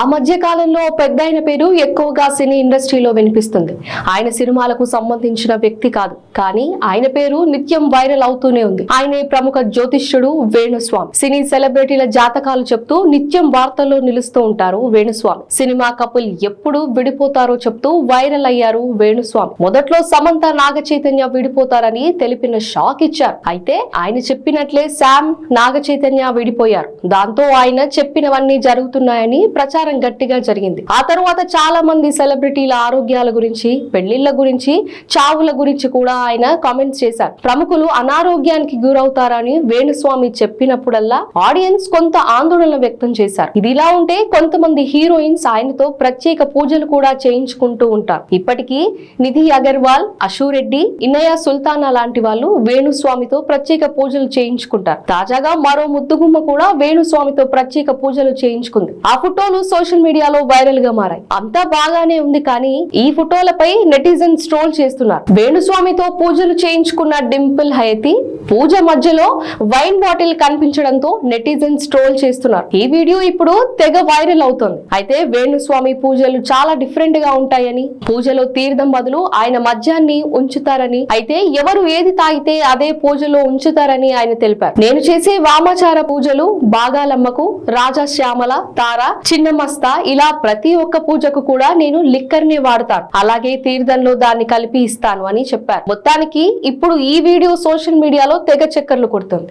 మధ్య కాలంలో పెద్ద ఆయన పేరు ఎక్కువగా సినీ ఇండస్ట్రీలో వినిపిస్తుంది. ఆయన సినిమాలకు సంబంధించిన వ్యక్తి కాదు. కానీ ఆయన పేరు నిత్యం వైరల్ అవుతూనే ఉంది. ఆయనే ప్రముఖ జ్యోతిష్యుడు వేణుస్వామి. సినీ సెలబ్రిటీల జాతకాలు చెప్తూ నిత్యం వార్తల్లో నిలుస్తూ ఉంటారు వేణుస్వామి. సినిమా కపుల్ ఎప్పుడు విడిపోతారో చెప్తూ వైరల్ అయ్యారు వేణుస్వామి. మొదట్లో సమంత నాగ చైతన్య విడిపోతారని తెలిపిన షాక్ ఇచ్చారు. అయితే ఆయన చెప్పినట్లే శామ్ నాగ చైతన్య విడిపోయారు. దాంతో ఆయన చెప్పినవన్నీ జరుగుతున్నాయని ప్రచారం గట్టిగా జరిగింది. ఆ తర్వాత చాలా మంది సెలబ్రిటీల ఆరోగ్యాల గురించి పెళ్ళిళ్ళ గురించి చావుల గురించి కూడా ఆయన కామెంట్స్ చేశారు. ప్రముఖులు అనారోగ్యానికి గురవుతారని వేణుస్వామి చెప్పినప్పుడల్లా ఆడియన్స్ కొంత ఆందోళన వ్యక్తం చేశారు. ఇది ఇలా ఉంటే కొంతమంది హీరోయిన్స్ ఆయనతో ప్రత్యేక పూజలు కూడా చేయించుకుంటూ ఉంటారు. ఇప్పటికీ నిధి అగర్వాల్ అశూరెడ్డి ఇన్నయ్య సుల్తానా లాంటి వాళ్ళు వేణుస్వామితో ప్రత్యేక పూజలు చేయించుకుంటారు. తాజాగా మరో ముద్దుగుమ్మ కూడా వేణుస్వామితో ప్రత్యేక పూజలు చేయించుకుంది. ఆ ఫోటోలు సోషల్ మీడియాలో వైరల్గా మారాయి. అంతా బాగానే ఉంది కానీ ఈ ఫోటోలపై నెటిజన్స్ ట్రోల్ చేస్తున్నారు. వేణుస్వామితో పూజలు చేయించుకున్న డింపుల్ హయతి పూజ మధ్యలో వైన్ బాటిల్ కనిపించడంతో నెటిజన్స్ ట్రోల్ చేస్తున్నారు. ఈ వీడియో ఇప్పుడు తెగ వైరల్ అవుతుంది. అయితే వేణుస్వామి పూజలు చాలా డిఫరెంట్గా ఉంటాయని పూజలో తీర్థం బదులు ఆయన మద్యాన్ని ఉంచుతారని అయితే ఎవరు ఏది తాగితే అదే పూజలో ఉంచుతారని ఆయన తెలిపారు. నేను చేసే వామాచార పూజలు బాగాలమ్మకు రాజా శ్యామల తార చిన్నమస్త ఇలా ప్రతి ఒక్క పూజకు కూడా నేను లిక్కర్ని వాడతాను. అలాగే తీర్థంలో దాన్ని కలిపి ఇస్తాను అని చెప్పారు. మొత్తానికి ఇప్పుడు ఈ వీడియో సోషల్ మీడియాలో తెగ చక్కర్లు కొడుతుంది.